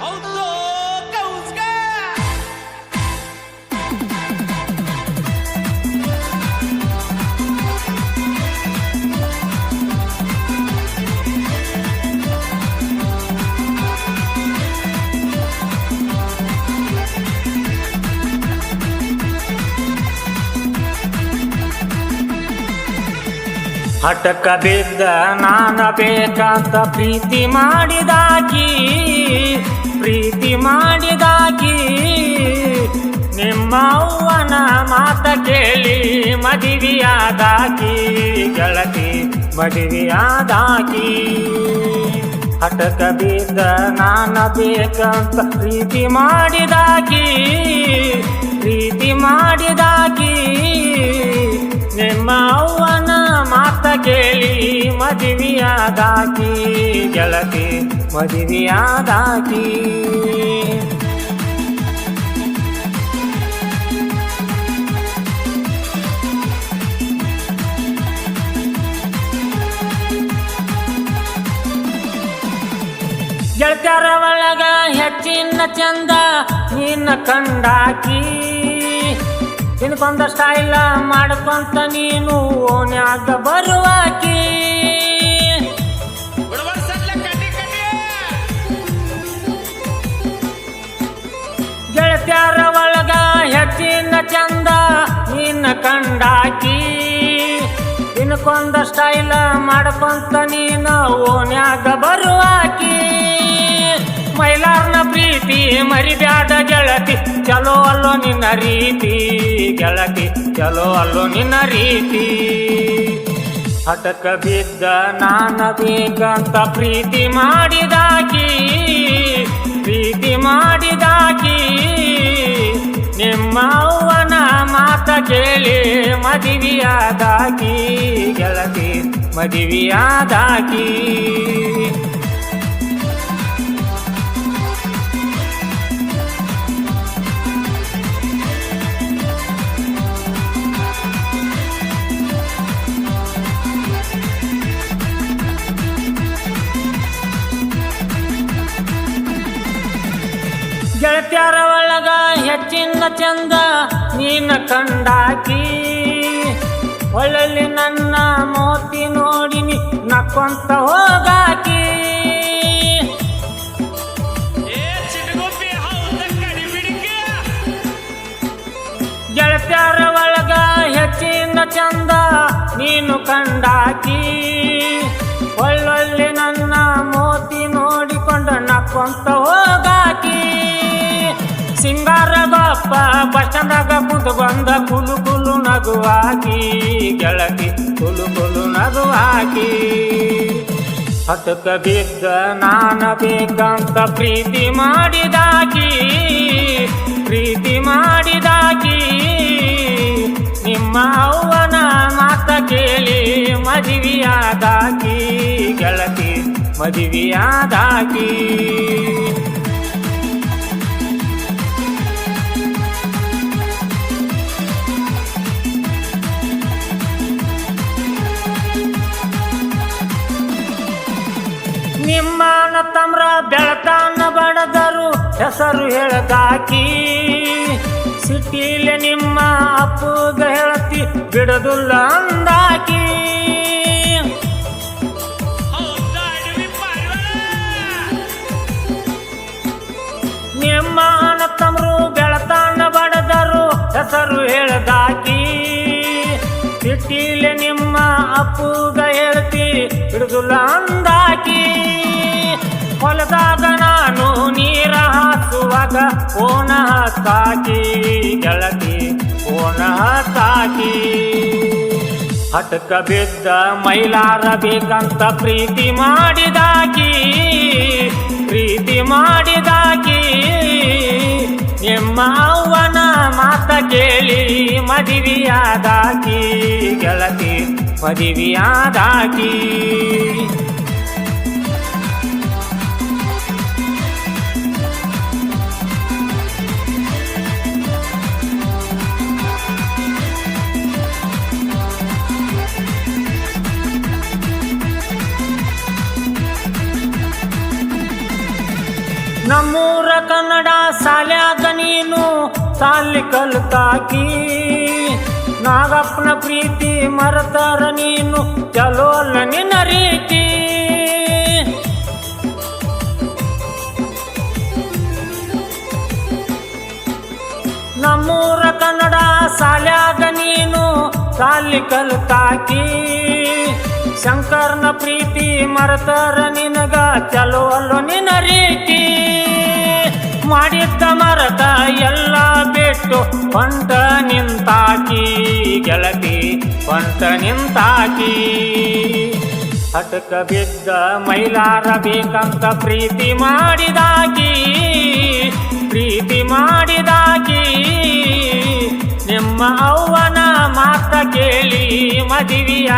ಹೌದು ಕೌಸ್ಗ ಹಠಕ ಬಿದ್ದ ನಾನ ಬೇಕಂತ ಪ್ರೀತಿ ಮಾಡಿದಾಕಿ ಪ್ರೀತಿ ಮಾಡಿದಾಗಿ ನಿಮ್ಮ ಅವ್ವನ ಮಾತ ಕೇಳಿ ಮದುವೆಯಾದಾಕಿ, ಗೆಳತಿ ಮದುವೆಯಾದಾಕಿ. ಹಠಕ ಬೀದ ನಾನ ಬೇಕಂತ ಪ್ರೀತಿ ಮಾಡಿದಾಗಿ ಪ್ರೀತಿ ಮಾಡಿದಾಗಿ ನಿಮ್ಮ ಅವ್ವನ ಮಾತ ಕೇಳಿ ಮದುವೆಯಾದಾಕಿ ಗೆಳತಿ ಮದುವೆಯಾದಾಕಿ ಗೆಳತ್ಯಾರ ಒಳಗ ಹೆಚ್ಚಿನ ಚಂದ ನಿನ್ನ ಕಂಡಾಕಿ. ನಿನ್ಕೊಂದ ಸ್ಟೈಲ ಮಾಡ್ಕೊಂತ ನೀನು ಓನ್ಯಾಗ ಬರುವಾಕಿ. ನಿನ್ಕೊಂದ ಸ್ಟೈಲ ಮಾಡ್ಕೊಂತ ನೀನು ಓನ್ಯಾಗ ಬರುವಾಕಿ ಮೈಲಾರ್ನ ಪ್ರೀತಿ ಮರಿಬ್ಯಾಡ ಗೆಳತಿ, ಚಲೋ ಅಲ್ಲೋ ನಿನ್ನ ರೀತಿ. ಗೆಳತಿ, ಚಲೋ ಅಲ್ಲೋ ನಿನ್ನ ರೀತಿ. ಹಟಕ ಬಿದ್ದ ನಾನ ಬೇಕಂತ ಪ್ರೀತಿ ಮಾಡಿದಾಕಿ. ಪ್ರೀತಿ ಮಾಡಿದಾಕಿ. ನಿಮ್ಮ ಕೇಳಿ ಮದುವೆಯಾದಾಕಿ ಗೆಳತಿ ಮದುವೆಯಾದಾಕಿ. ಗೆಳತ್ಯಾರ ಒಳಗ ಹೆಚ್ಚಿನ ಚಂದ ನೀನ ಕಂಡಾಕಿ ಒಳ್ಳಲ್ಲಿ ನನ್ನ ಮೋತಿ ನೋಡಿನಿ ನಕ್ಕೊಂತ ಹೋಗಾಕಿ. ಗೆಳತ್ಯಾರ ಒಳಗ ಹೆಚ್ಚಿನ ಚಂದ ನೀನು ಕಂಡಾಕಿ ಒಳ್ಳೊಳ್ಳೆ ನನ್ನ ಮೋತಿ ನೋಡಿಕೊಂಡು ನಕ್ಕೊಂತ ಹೋಗಾಕಿ. ಸಿಂಗಾರ ಬಾಪ ಬಂದ ಕುಲು ಕುಲು ನಗುವಾಕಿ ಗೆಳತಿ ಕುಲು ಕುಲು ನಗುವಾಕಿ ಹತಕ ಬಿದ್ದ ನಾನ ಬೇಕಂತ ಪ್ರೀತಿ ಮಾಡಿದಾಕಿ ಪ್ರೀತಿ ಮಾಡಿದಾಕಿ. ನಿಮ್ಮ ಅವ್ವನ ಮಾತ ಕೇಳಿ ಮದುವೆಯಾದಾಕಿ ಗೆಳತಿ ಮದುವೆಯಾದಾಕಿ. ನಿಮ್ಮನ ತಮ್ರ ಬೆಳತಾನ ಬಡದರು, ಹೆಸರು ಹೇಳಕಾಕಿ. ಸಿಟಿಲೆ ನಿಮ್ಮ ಅಪ್ಪಗ ಹೇಳತಿ, ಬಿಡದುಲ್ಲ ಅಂದಾಕಿ. ನಿಮ್ಮನ ತಮ್ರು ಬೆಳತಾನ ಬಡದರು, ಹೆಸರು ಹೇಳದಾಕಿ ಸಿಟಿಲೆ ನಿಮ್ಮ ಅಪ್ಪಗ ಹೇಳ್ತಿ, ಬಿಡದುಲ್ಲ ಅಂದಾಕಿ. ಹೊಲದಾಗ ನಾನು ನೀರ ಹಾಸುವಾಗ ಓಣ ಸಾಕಿ ಗೆಳತಿ ಓಣ ಸಾಕಿ ಹಟಕ ಬಿದ್ದ ಮೈಲಾರ ಬೇಕಂತ ಪ್ರೀತಿ ಮಾಡಿದಾಕಿ ಪ್ರೀತಿ ಮಾಡಿದಾಕಿ. ನಿಮ್ಮ ಅವ್ವನ ಮಾತ ಕೇಳಿ ಮದುವೆಯಾದಾಕಿ, ಗೆಳತಿ ಮದುವೆಯಾದಾಕಿ. ನಮ್ಮೂರ ಕನ್ನಡ ಸಾಲ್ಯಾಗ ನೀನು ಸಾಲಿ ಕಲ್ತಾಕಿ. ನಾಗಪ್ಪನ ಪ್ರೀತಿ ಮರತರ ನೀನು, ಚಲೋ ನಿನ್ನ ರೀತಿ. ನಮ್ಮೂರ ಕನ್ನಡ ಸಾಲ್ಯಾಗ ನೀನು ಸಾಲಿ ಕಲ್ತಾಕಿ. ಶಂಕರ್ನ ಪ್ರೀತಿ ಮರತರ ನಿನಗ, ಚಲೋ ಅಲ್ಲೋ ನಿನ್ನ ಮರತ ಎಲ್ಲ ಬಿಟ್ಟು ಹೊಂಟ ನಿಂತಾಕಿ, ಗೆಳತಿ ಹೊಂಟ ನಿಂತಾಕಿ. ಹಟಕ ಬಿದ್ದ ಮೈಲಾರ ಬೇಕಂತ ಪ್ರೀತಿ ಮಾಡಿದಾಕಿ ಪ್ರೀತಿ ಮಾಡಿದಾಕಿ. ನಿಮ್ಮ ಅವ್ವನ ಮಾತ ಕೇಳಿ ಮದುವೆಯ